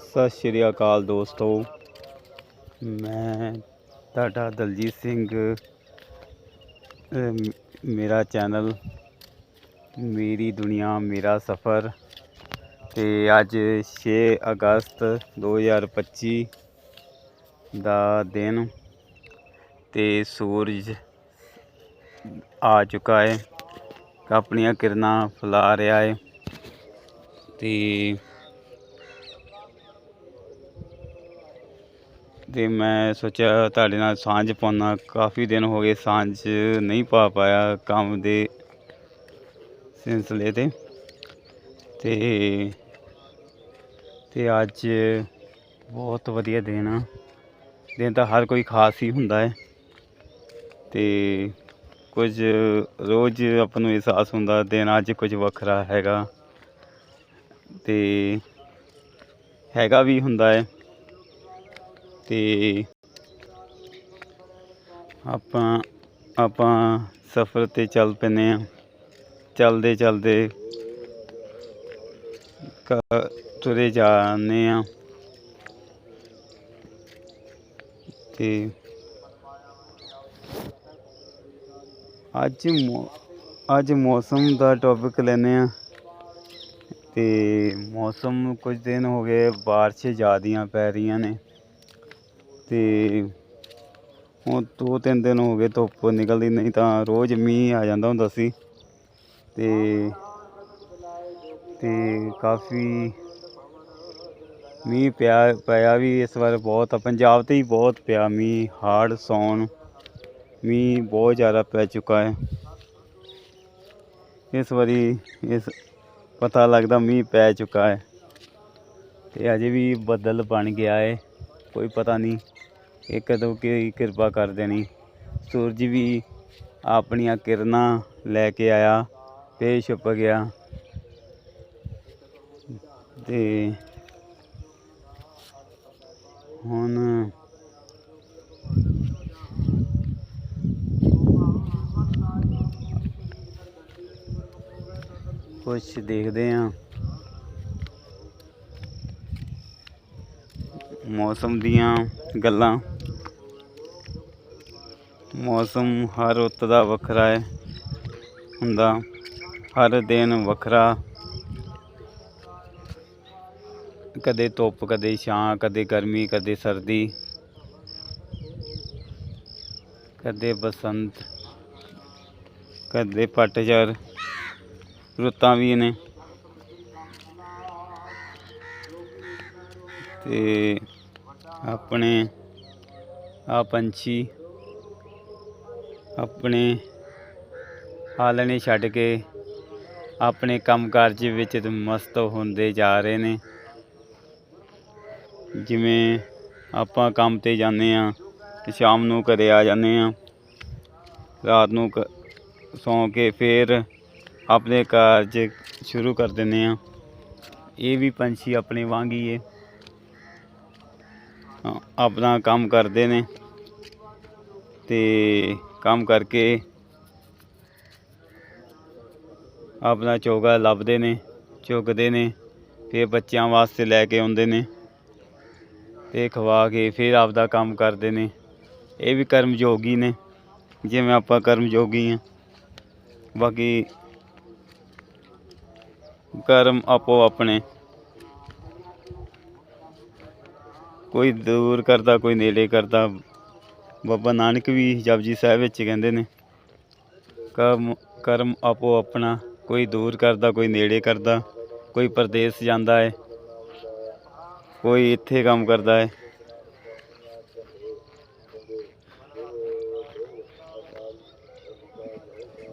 ਸਤਿ ਸ਼੍ਰੀ ਅਕਾਲ ਦੋਸਤੋ। ਮੈਂ ਤੁਹਾਡਾ ਦਲਜੀਤ ਸਿੰਘ ਮੇਰਾ ਚੈਨਲ, ਮੇਰੀ ਦੁਨੀਆ, ਮੇਰਾ ਸਫ਼ਰ ਤੇ ਅੱਜ 6 ਅਗਸਤ 2025 ਦਾ ਦਿਨ ਤੇ ਸੂਰਜ ਆ ਚੁੱਕਾ ਹੈ। ਆਪਣੀਆਂ ਕਿਰਨਾਂ ਫੈਲਾ ਰਿਹਾ ਹੈ ਤੇ ਤੇ ਮੈਂ ਸੋਚਿਆ ਤੁਹਾਡੇ ਨਾਲ ਸਾਂਝ ਪਾਉਣਾ ਕਾਫੀ ਦਿਨ ਹੋ ਗਏ ਸਾਂਝ ਨਹੀਂ ਪਾ ਪਾਇਆ ਕੰਮ ਦੇ ਸਿਲਸਿਲੇ ਤੇ। ਤੇ ਤੇ ਅੱਜ ਬਹੁਤ ਵਧੀਆ ਦਿਨ ਆ। ਦਿਨ ਤਾਂ ਹਰ ਕੋਈ ਖਾਸ ਹੀ ਹੁੰਦਾ ਹੈ। ਤੇ ਕੁਝ ਰੋਜ਼ ਆਪਾਂ ਨੂੰ ਅਹਿਸਾਸ ਹੁੰਦਾ, ਦਿਨ ਅੱਜ ਕੁਝ ਵੱਖਰਾ ਹੈਗਾ। ਤੇ ਹੈਗਾ ਵੀ ਹੁੰਦਾ ਹੈ। ਤੇ ਆਪਾਂ ਆਪਾਂ ਸਫ਼ਰ ਤੇ ਚੱਲ ਪੈਂਦੇ ਆ ਚੱਲਦੇ ਚੱਲਦੇ ਤੁਰੇ ਜਾਂਦੇ ਆ ਤੇ ਅੱਜ ਅੱਜ ਮੌਸਮ ਦਾ ਟੌਪਿਕ ਲੈਨੇ ਆ ਤੇ ਮੌਸਮ ਕੁਝ ਦਿਨ ਹੋ ਗਏ, ਬਾਰਿਸ਼ ਜ਼ਿਆਦੀਆਂ ਪੈ ਰਹੀਆਂ ਨੇ। ਤੇ ਹੁਣ ਦੋ ਤਿੰਨ ਦਿਨ ਹੋ ਗਏ ਧੁੱਪ ਨਿਕਲਦੀ ਨਹੀਂ ਤਾਂ ਰੋਜ਼ ਮੀਂਹ ਆ ਜਾਂਦਾ ਹੁੰਦਾ ਸੀ। ਤੇ ਤੇ ਕਾਫੀ ਮੀਂਹ ਪਿਆ ਪਿਆ ਵੀ ਇਸ ਵਾਰ ਬਹੁਤ ਆ। ਪੰਜਾਬ ਤੇ ਹੀ ਬਹੁਤ ਪਿਆ ਮੀਂਹ, ਹਾੜ ਸੌਣ ਮੀਂਹ ਬਹੁਤ ਜ਼ਿਆਦਾ ਪੈ ਚੁੱਕਾ ਹੈ। ਇਸ ਵਾਰੀ ਇਸ ਪਤਾ ਲੱਗਦਾ ਮੀਂਹ ਪੈ ਚੁੱਕਾ ਹੈ। ਤੇ ਅਜੇ ਵੀ ਬੱਦਲ ਬਣ ਗਿਆ ਹੈ, ਕੋਈ ਪਤਾ ਨਹੀਂ। ਇਹ ਕਦੋਂ ਕੀ ਕਿਰਪਾ ਕਰ ਦੇਣੀ। ਸੂਰਜ ਵੀ ਆਪਣੀਆਂ ਕਿਰਨਾਂ ਲੈ ਕੇ ਆਇਆ ਤੇ ਛੁਪ ਗਿਆ। ਤੇ ਹੁਣ ਕੁਛ ਦੇਖਦੇ ਹਾਂ ਮੌਸਮ ਦੀਆਂ ਗੱਲਾਂ। ਮੌਸਮ ਹਰ ਰੁੱਤ ਦਾ ਵੱਖਰਾ ਹੈ, ਹੁੰਦਾ। ਹਰ ਦਿਨ ਵੱਖਰਾ। ਕਦੇ ਧੁੱਪ, ਕਦੇ ਛਾਂ, ਕਦੇ ਗਰਮੀ, ਕਦੇ ਸਰਦੀ। ਕਦੇ ਬਸੰਤ, ਕਦੇ ਪਤਝੜ ਰੁੱਤਾਂ ਵੀ ਨੇ। ਤੇ ਆਪਣੇ ਆ ਪੰਛੀ ਆਪਣੇ ਆਲਣੇ ਛੱਡ ਕੇ ਆਪਣੇ ਕੰਮਕਾਜ ਵਿੱਚ ਮਸਤ ਹੁੰਦੇ ਜਾ ਰਹੇ ਨੇ। ਜਿਵੇਂ ਆਪਾਂ ਕੰਮ ਤੇ ਜਾਂਦੇ ਆ ਤੇ ਸ਼ਾਮ ਨੂੰ ਘਰੇ ਆ ਜਾਂਦੇ ਆ ਰਾਤ ਨੂੰ ਕ- ਸੌਂ ਕੇ ਫਿਰ ਆਪਣੇ ਕਾਰਜ ਸ਼ੁਰੂ ਕਰ ਦਿੰਦੇ ਆ ਇਹ ਵੀ ਪੰਛੀ ਆਪਣੇ ਵਾਂਗ ਹੀ ਏ ਆਪਣਾ ਕੰਮ ਕਰਦੇ ਨੇ ਤੇ ਕੰਮ ਕਰਕੇ ਆਪਣਾ ਚੋਗਾ ਲੱਭਦੇ ਨੇ, ਚੁਗਦੇ ਨੇ, ਫਿਰ ਬੱਚਿਆਂ ਵਾਸਤੇ ਲੈ ਕੇ ਆਉਂਦੇ ਨੇ ਤੇ ਖਵਾ ਕੇ ਫਿਰ ਆਪਦਾ ਕੰਮ ਕਰਦੇ ਨੇ। ਇਹ ਵੀ ਕਰਮ ਯੋਗੀ ਨੇ, ਜਿਵੇਂ ਆਪਾਂ ਕਰਮ ਯੋਗੀ ਆ ਬਾਕੀ ਕਰਮ ਆਪੋ ਆਪਣੇ। ਕੋਈ ਦੂਰ ਕਰਦਾ, ਕੋਈ ਨੇੜੇ ਕਰਦਾ ਬਾਬਾ ਨਾਨਕ ਵੀ ਜਪਜੀ ਸਾਹਿਬ ਵਿੱਚ ਕਹਿੰਦੇ ਨੇ, ਕਰਮ ਕਰਮ ਆਪੋ ਆਪਣਾ, ਕੋਈ ਦੂਰ ਕਰਦਾ, ਕੋਈ ਨੇੜੇ ਕਰਦਾ, ਕੋਈ ਪਰਦੇਸ ਜਾਂਦਾ ਹੈ ਕੋਈ ਇੱਥੇ ਕੰਮ ਕਰਦਾ ਹੈ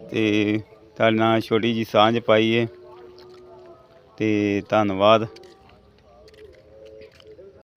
ਤੇ ਤੁਹਾਡੇ ਨਾਲ ਛੋਟੀ ਜੀ ਸਾਂਝ ਪਾਈਏ ਹੈ ਤੇ ਧੰਨਵਾਦ।